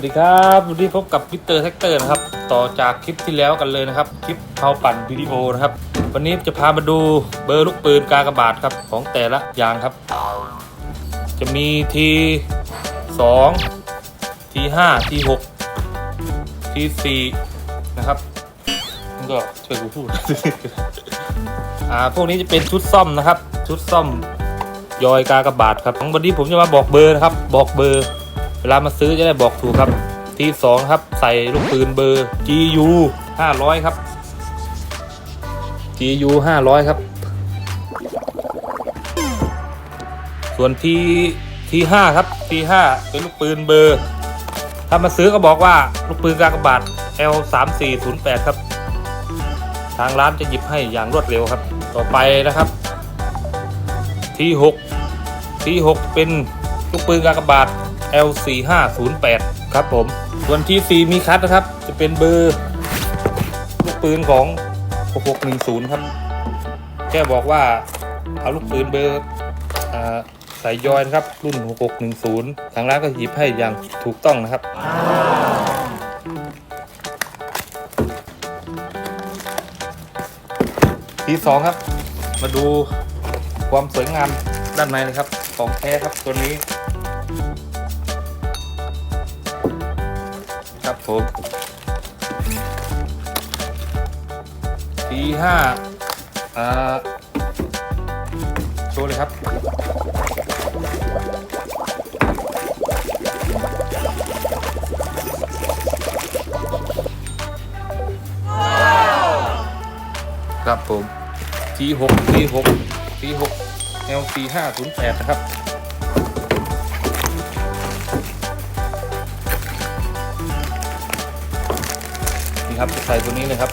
วัสดีครับวันนี้พบกับมิสเตอร์แท็กเตอร์นะครับ ต่อจากคลิปที่แล้วกันเลยนะครับ คลิปเผาปั่นวิดีโอนะครับ วันนี้จะพามาดูเบอร์ลูกปืนกากระบาทครับของแต่ละอย่างครับ จะมีทีสองทีห้าทีหกทีสี่นะครับมันก็ช่วยกูพูดอ่าพวกนี้จะเป็นชุดซ่อมนะครับ ชุดซ่อมยอยกากระบาทครับวันนี้ผมจะมาบอกเบอร์นะครับ บอกเบอร์ เวลามาซื้อจะได้บอกถูกครับ ที่สองครับใส่ลูกปืนเบอร์ GU 500 ครับ GU 500 ครับ ส่วนที่ที่ห้าครับที่ห้าเป็นลูกปืนเบอร์ ถ้ามาซื้อก็บอกว่าลูกปืนกากบาท L 3 4 0 8ครับ ทางร้านจะหยิบให้อย่างรวดเร็วครับ ต่อไปนะครับ ที่หกที่หกเป็นลูกปืนกากบาท L 4 5 0 8 ครับผม ส่วนที่ 4 มีคัทนะครับ จะเป็นเบอร์ลูกปืนของ 6610 ครับ แค่บอกว่าเอาลูกปืนเบอร์อ่าใส่ยอยนะครับ รุ่น 6610 ทางร้านก็หยิบให้อย่างถูกต้องนะครับทีสองครับ มาดูความสวยงามด้านในเลยครับ ของแท้ครับตัวนี้ ครับผมทีห้าอ่าโชว์เลยครับ ครับผมทีหกทีหกทีหก L 4 5 0 8นะครับ ครับใส่ตัวนี้เลยครับ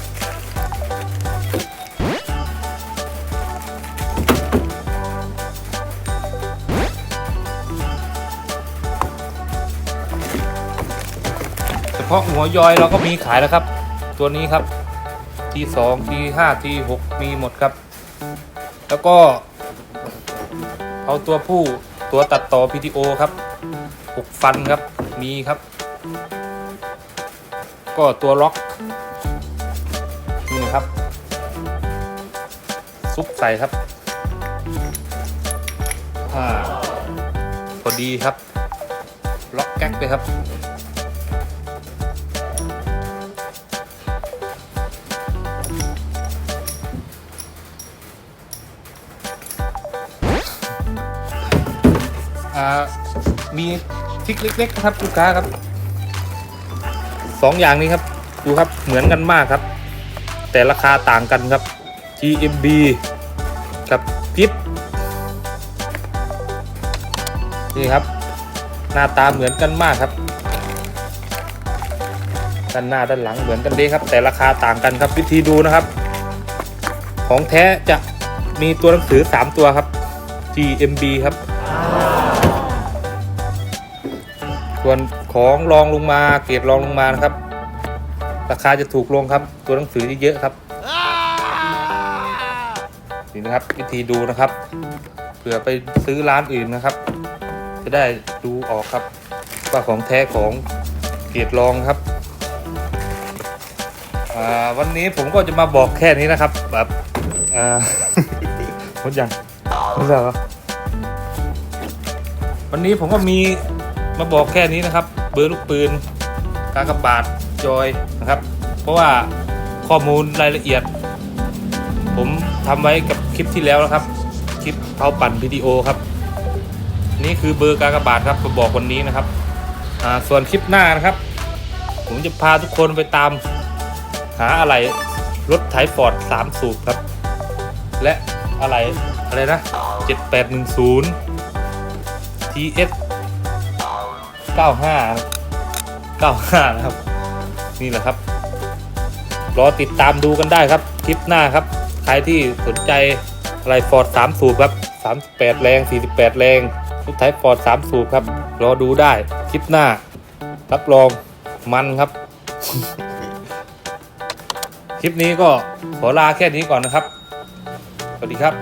เฉพาะหัวยอยเราก็มีขายแล้วครับ ตัวนี้ครับทีสองทีห้าทีหกมีหมดครับ แล้วก็ เอาตัวผู้ตัวตัดต่อวิดีโอครับหกฟันครับมีครับ ก็ตัวล็อก ครับ ซุปใส่ครับอ่าพอดีครับ ล็อกแก๊กเลยครับอ่ามีทริกเล็กๆนะครับลูกค้าครับสองอย่างนี้ครับ ดูครับเหมือนกันมากครับ แต่ราคาต่างกันครับ GMB กับกิฟนี่ครับ หน้าตาเหมือนกันมากครับ ด้านหน้าด้านหลังเหมือนกันเลยครับ แต่ราคาต่างกันครับวิธีดูนะครับ ของแท้จะมีตัวหนังสือ 3 ตัวครับ GMB ครับ ส่วนของรองลงมาเกรดรองลงมานะครับ ราคาจะถูกลงครับ ตัวหนังสือเยอะครับนี่นะครับ วิธีดูนะครับเผื่อไปซื้อร้านอื่นนะครับ จะได้ดูออกครับว่าของแท้ของเกียรดรองครับวันนี้ผมก็จะมาบอกแค่นี้นะครับ แบบอ่าหมดยังหมดแล้วเหรอวันนี้ผมก็มีมาบอกแค่นี้นะครับ เบอร์ลูกปืนกากบาท จอยนะครับ เพราะว่าข้อมูลรายละเอียด ผมทำไว้กับคลิปที่แล้วนะครับ คลิปเผาปั่นวิดีโอครับ นี่คือเบอร์กากบาทครับมาบอกวันนี้นะครับส่วนคลิปหน้านะครับ ผมจะพาทุกคนไปตามหาอะไรรถไถฟอร์ด3สูบครับ และอะไรอะไรนะ 7810 TS 95 95 นะครับ นี่แหละครับ รอติดตามดูกันได้ครับ คลิปหน้าครับ ใครที่สนใจอะไรฟอร์ด3สูบครับ38แรง48แรงทุกไทยฟอร์ด3สูบครับ รอดูได้คลิปหน้า รับรองมันครับ คลิปนี้ก็ขอลาแค่นี้ก่อนนะครับ สวัสดีครับ